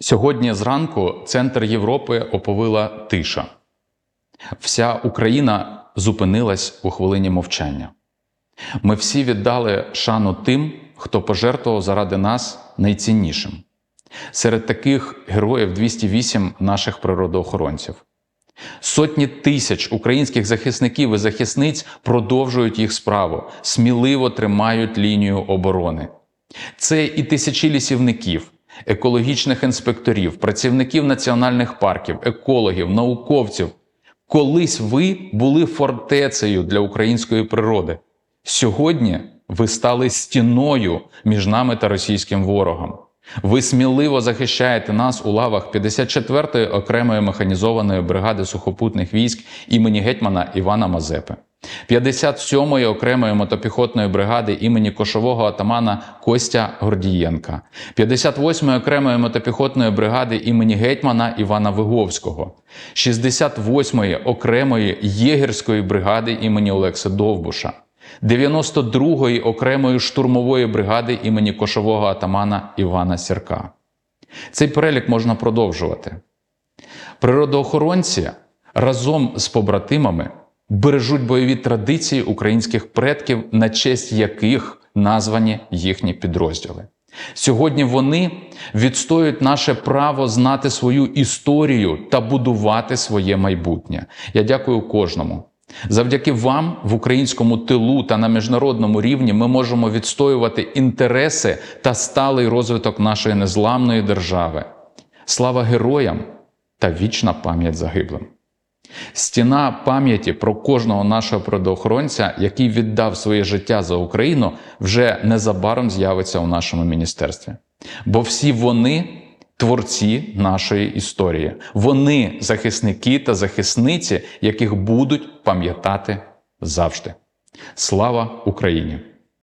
Сьогодні зранку центр Європи оповила тиша. Вся Україна зупинилась у хвилині мовчання. Ми всі віддали шану тим, хто пожертвував заради нас найціннішим. Серед таких героїв 208 наших природоохоронців. Сотні тисяч українських захисників і захисниць продовжують їх справу, сміливо тримають лінію оборони. Це і тисячі лісівників, екологічних інспекторів, працівників національних парків, екологів, науковців. Колись ви були фортецею для української природи. Сьогодні ви стали стіною між нами та російським ворогом. Ви сміливо захищаєте нас у лавах 54-ї окремої механізованої бригади сухопутних військ імені гетьмана Івана Мазепи, 57-ї окремої мотопіхотної бригади імені кошового атамана Костя Гордієнка, 58-ї окремої мотопіхотної бригади імені гетьмана Івана Виговського, 68-ї окремої єгерської бригади імені Олекси Довбуша. 92-ї окремої штурмової бригади імені кошового атамана Івана Сірка. Цей перелік можна продовжувати. Природоохоронці разом з побратимами бережуть бойові традиції українських предків, на честь яких названі їхні підрозділи. Сьогодні вони відстоюють наше право знати свою історію та будувати своє майбутнє. Я дякую кожному. Завдяки вам в українському тилу та на міжнародному рівні ми можемо відстоювати інтереси та сталий розвиток нашої незламної держави. Слава героям та вічна пам'ять загиблим. Стіна пам'яті про кожного нашого природоохоронця, який віддав своє життя за Україну, вже незабаром з'явиться у нашому міністерстві. Бо всі вони творці нашої історії. Вони захисники та захисниці, яких будуть пам'ятати завжди. Слава Україні!